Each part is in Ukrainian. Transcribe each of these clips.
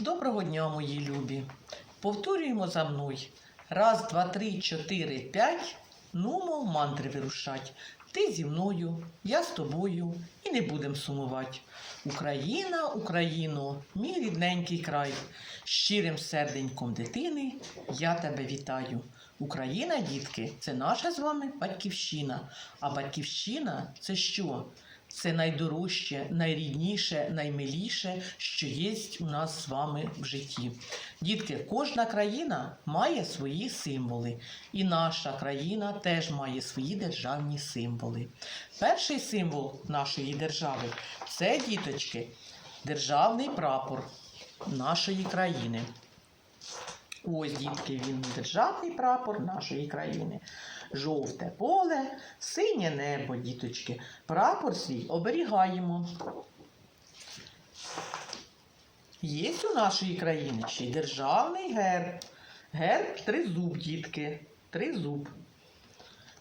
Доброго дня, мої любі. Повторюємо за мною. Раз, два, три, чотири, п'ять. Нумо мантри вирушать. Ти зі мною, я з тобою і не будем сумувати. Україна, Україно, мій рідненький край. Щирим серденьком дитини я тебе вітаю. Україна, дітки, це наша з вами батьківщина. А батьківщина це що? Це найдорожче, найрідніше, наймиліше, що є у нас з вами в житті. Дітки, кожна країна має свої символи, і наша країна теж має свої державні символи. Перший символ нашої держави це діточки, державний прапор нашої країни. Ось, дітки, він державний прапор нашої країни. Жовте поле, синє небо, діточки. Прапор свій оберігаємо. Є у нашої країни ще й державний герб. Герб тризуб, дітки. Тризуб.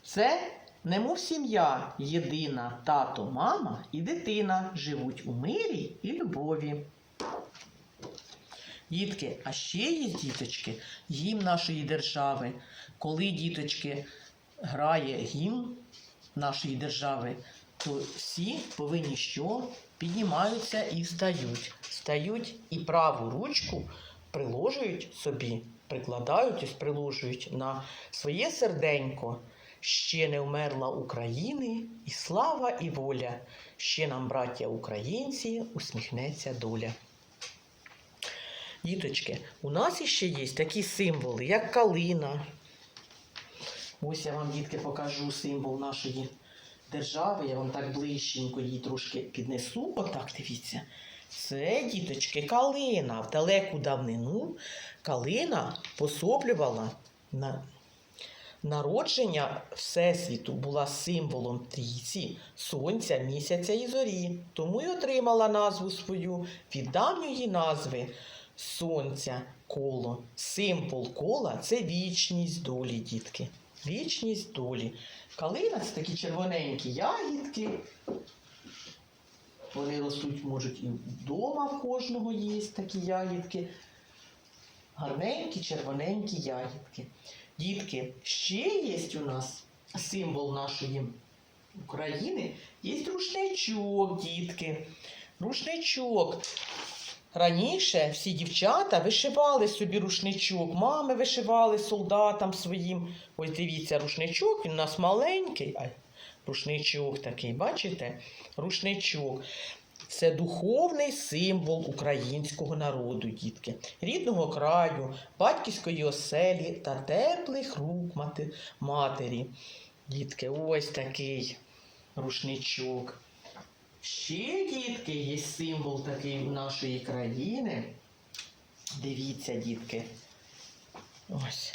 Це немов сім'я єдина, тато, мама і дитина живуть у мирі і любові. Дітки, а ще є діточки, гімн нашої держави. Коли діточки грає гімн нашої держави, то всі повинні що? Піднімаються і встають. Встають і праву ручку приложують собі, прикладають, ось приложують на своє серденько. Ще не вмерла України, і слава, і воля. Ще нам, браття українці, усміхнеться доля. Діточки, у нас іще є такі символи, як калина. Ось я вам, дітки, покажу символ нашої держави. Я вам так ближченько її трошки піднесу. Отак, дивіться. Це, діточки, калина. В далеку давнину калина пособлювала на народження Всесвіту була символом трійці, сонця, місяця і зорі. Тому й отримала назву свою від давньої назви сонця коло. Символ кола це вічність долі, дітки. Вічність долі. Калина це такі червоненькі ягідки. Вони ростуть, можуть і вдома в кожного є такі ягідки. Гарненькі, червоненькі ягідки. Дітки, ще є у нас символ нашої України. Є рушничок, дітки. Рушничок. Раніше всі дівчата вишивали собі рушничок, мами вишивали солдатам своїм. Ось дивіться, рушничок, він у нас маленький. Ай, рушничок такий, бачите? Рушничок. Це духовний символ українського народу, дітки, рідного краю, батьківської оселі та теплих рук матері. Дітки, ось такий рушничок. Ще, дітки, є символ такий у нашої країни. Дивіться, дітки. Ось.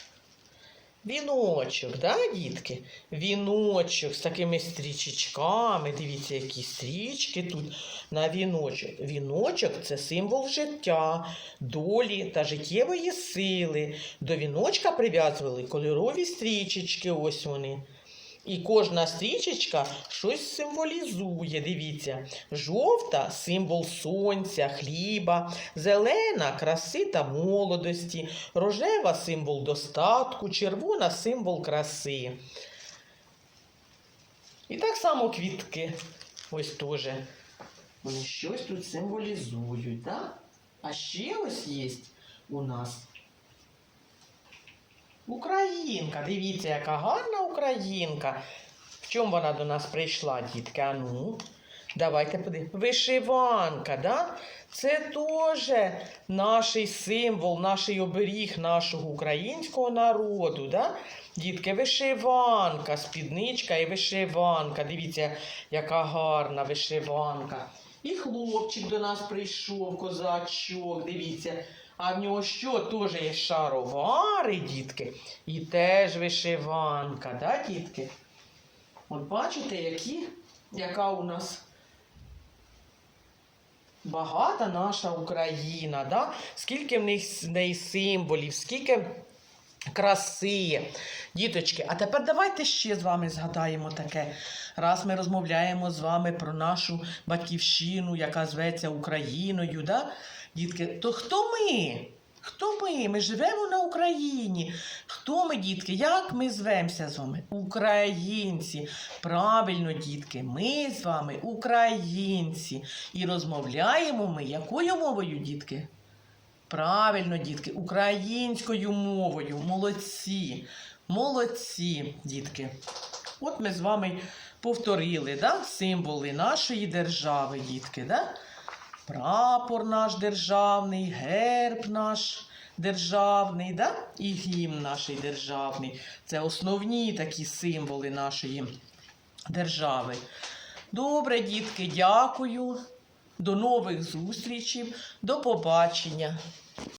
Віночок, да, дітки? Віночок з такими стрічечками. Дивіться, які стрічки тут на віночок. Віночок це символ життя, долі та життєвої сили. До віночка прив'язували кольорові стрічечки. Ось вони. І кожна стрічечка щось символізує. Дивіться, жовта символ сонця, хліба, зелена краси та молодості, рожева символ достатку, червона символ краси. І так само квітки. Ось теж. Вони щось тут символізують, так? А ще ось є у нас Українка, дивіться, яка гарна українка. В чому вона до нас прийшла, дітки? А ну, давайте подивимось. Вишиванка, да? Це теж наш символ, наш оберіг нашого українського народу. Да? Дітки, вишиванка, спідничка і вишиванка. Дивіться, яка гарна вишиванка. І хлопчик до нас прийшов, козачок, дивіться. А в нього що теж є шаровари, дітки, і теж вишиванка, да, дітки? От бачите, які, яка у нас багата наша Україна, да? скільки в них в неї символів, скільки краси. Діточки, а тепер давайте ще з вами згадаємо таке. Раз ми розмовляємо з вами про нашу батьківщину, яка зветься Україною. Да? Дітки, то хто ми? Хто ми? Ми живемо на Україні. Хто ми, дітки? Як ми звемося з вами? Українці. Правильно, дітки, ми з вами українці. І розмовляємо ми якою мовою, дітки? Правильно, дітки, українською мовою. Молодці. Молодці, дітки. От ми з вами повторили да? символи нашої держави, дітки. Да? Прапор наш державний, герб наш державний, да? і гімн наш державний. Це основні такі символи нашої держави. Добре, дітки, дякую. До нових зустрічей. До побачення.